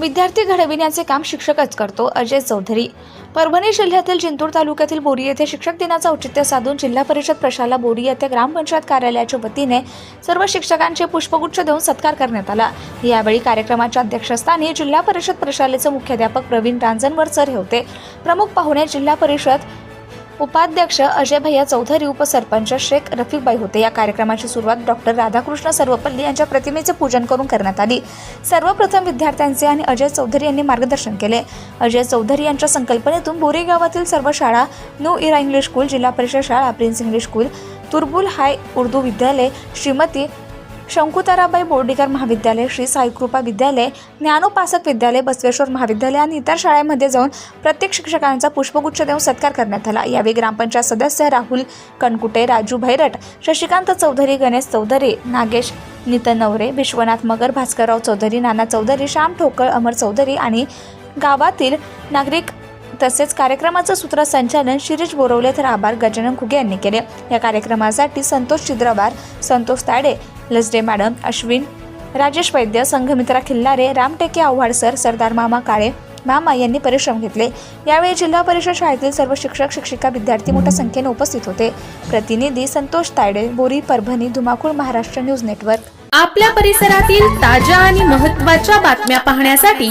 विद्यार्थी घडविण्याचे काम शिक्षकच करतो अजय चौधरी. परभणी जिल्ह्यातील जिंतूर तालुक्यातील बोरी येथे शिक्षक दिनाचं औचित्य साधून जिल्हा परिषद प्रशाला बोरी येथे ग्रामपंचायत कार्यालयाच्या वतीने सर्व शिक्षकांचे पुष्पगुच्छ देऊन सत्कार करण्यात आला. यावेळी कार्यक्रमाच्या अध्यक्षस्थानी जिल्हा परिषद प्रशालेचे मुख्याध्यापक प्रवीण रांजणवर सर हे होते. प्रमुख पाहुणे जिल्हा परिषद उपाध्यक्ष अजय भैया चौधरी उपसरपंच शेख रफीकबाई होते. या कार्यक्रमाची सुरुवात डॉक्टर राधाकृष्ण सर्वपल्ली यांच्या प्रतिमेचे पूजन करून करण्यात आली. सर्वप्रथम विद्यार्थ्यांचे आणि अजय चौधरी यांनी मार्गदर्शन केले. अजय चौधरी यांच्या संकल्पनेतून बोरी गावातील सर्व शाळा न्यू इरा इंग्लिश स्कूल जिल्हा परिषद शाळा Prince English school Turbul high Urdu विद्यालय श्रीमती शंकुताराबाई बोर्डीकर महाविद्यालय श्री साईकृपा विद्यालय ज्ञानोपासक विद्यालय बसवेश्वर महाविद्यालय आणि इतर शाळांमध्ये जाऊन प्रत्येक शिक्षकांचा पुष्पगुच्छ देऊन सत्कार करण्यात आला. यावेळी ग्रामपंचायत सदस्य राहुल कणकुटे राजू भैरट शशिकांत चौधरी गणेश चौधरी नागेश नितन नवरे विश्वनाथ मगर भास्करराव चौधरी नाना चौधरी श्याम ठोकळ अमर चौधरी आणि गावातील नागरिक तसेच कार्यक्रमाचं सूत्रसंचालन शिरीष बोरवले तर आभार गजानन खुगे यांनी केले. या कार्यक्रमासाठी संतोष चिद्रवार संतोष ताडे लसडे मॅडम अश्विन राजेश वैद्य संघमित्रा खिल्लारे रामटेके आव्हाड सर सरदार मामा काळे मामा यांनी परिश्रम घेतले. यावेळी जिल्हा परिषद शाळेतील सर्व शिक्षक शिक्षिका विद्यार्थी मोठ्या संख्येने उपस्थित होते. प्रतिनिधी संतोष तायडे बोरी परभणी धुमाकूळ महाराष्ट्र न्यूज नेटवर्क. आपल्या परिसरातील ताज्या आणि महत्त्वाच्या बातम्या पाहण्यासाठी